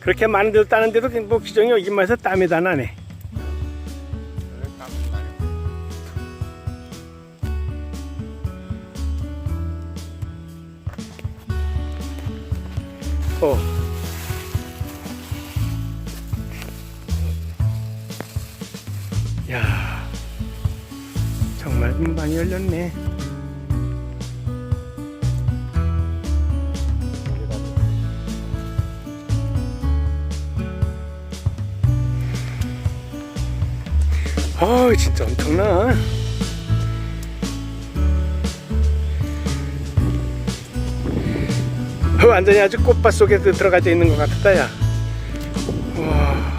그렇게 많은 데도 따는데도 뭐 기정이 입맛에서 땀이 다 나네. 어. 정말 많이 열렸네. 아, 진짜 엄청나. 어, 완전히 아주 꽃밭 속에 들어가 있는 것 같다, 야. 와.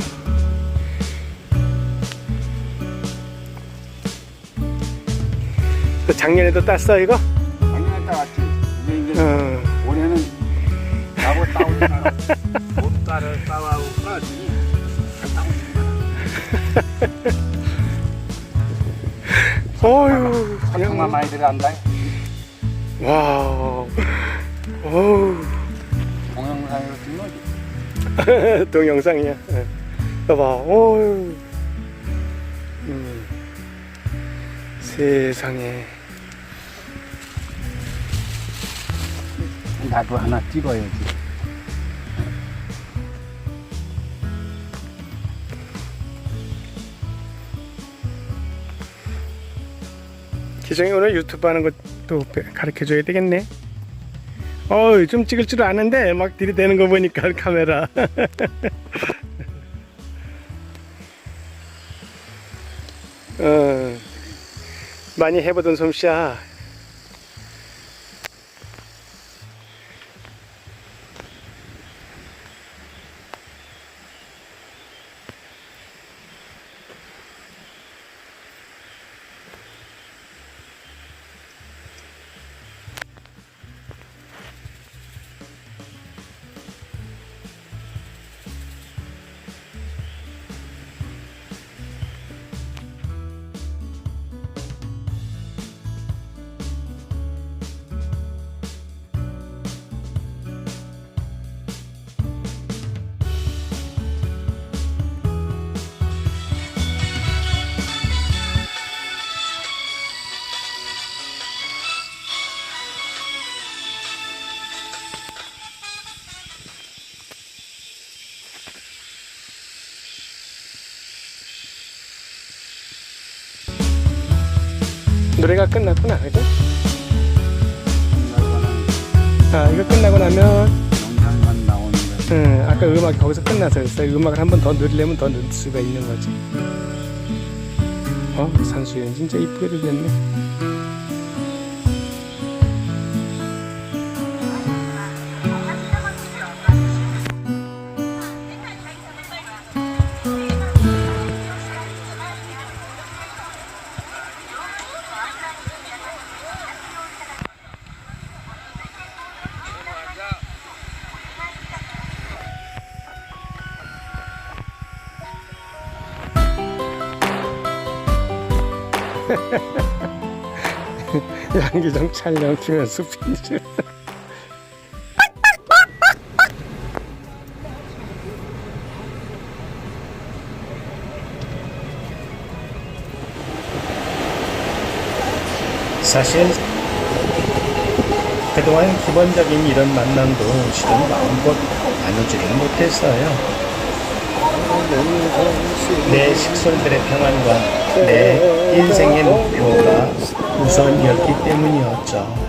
작년에도 땄어, 이거? 작년에 따왔지. 이제 이제 어. 올해는 나보고 따오니까 못 따를 따와고 따지. 어휴, 설탕만. 많이 들어간다. 와. 어우. 동영상으로 찍는 거지. 동영상이야. 예. 봐봐, 어휴. 음. 세상에. 나도 하나 찍어야지. 기정이 오늘 유튜브 하는 것도 가르쳐 줘야 되겠네. 어이, 좀 찍을 줄 아는데 막 들이대는 거 보니까 카메라. 어, 많이 해보던 솜씨야. 노래가 끝났구나, 그죠? 아, 이거 끝나고 나면 영상만 나오는 거. 응, 아까 음악이 거기서 끝나서 그랬어요. 음악을 한 번 더 늘리려면 더 넣을 수가 있는 거지. 어, 산수연 진짜 이쁘게 들렸네. 양기정 촬영 키면 숲인줄. 사실 그동안 기본적인 이런 만남도 실은 마음껏 나누지는 못했어요. 내 식솔들의 평안과 내 인생의 목표가 우선이었기 때문이었죠.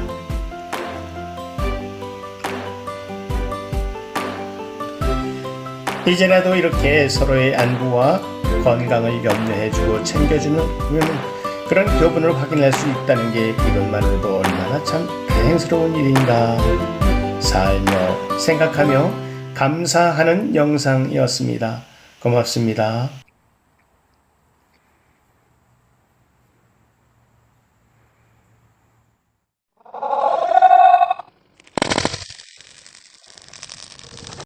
이제라도 이렇게 서로의 안부와 건강을 염려해주고 챙겨주는 그런 교분을 확인할 수 있다는 게 이것만으로도 얼마나 참 다행스러운 일인가 살며 생각하며 감사하는 영상이었습니다. 고맙습니다.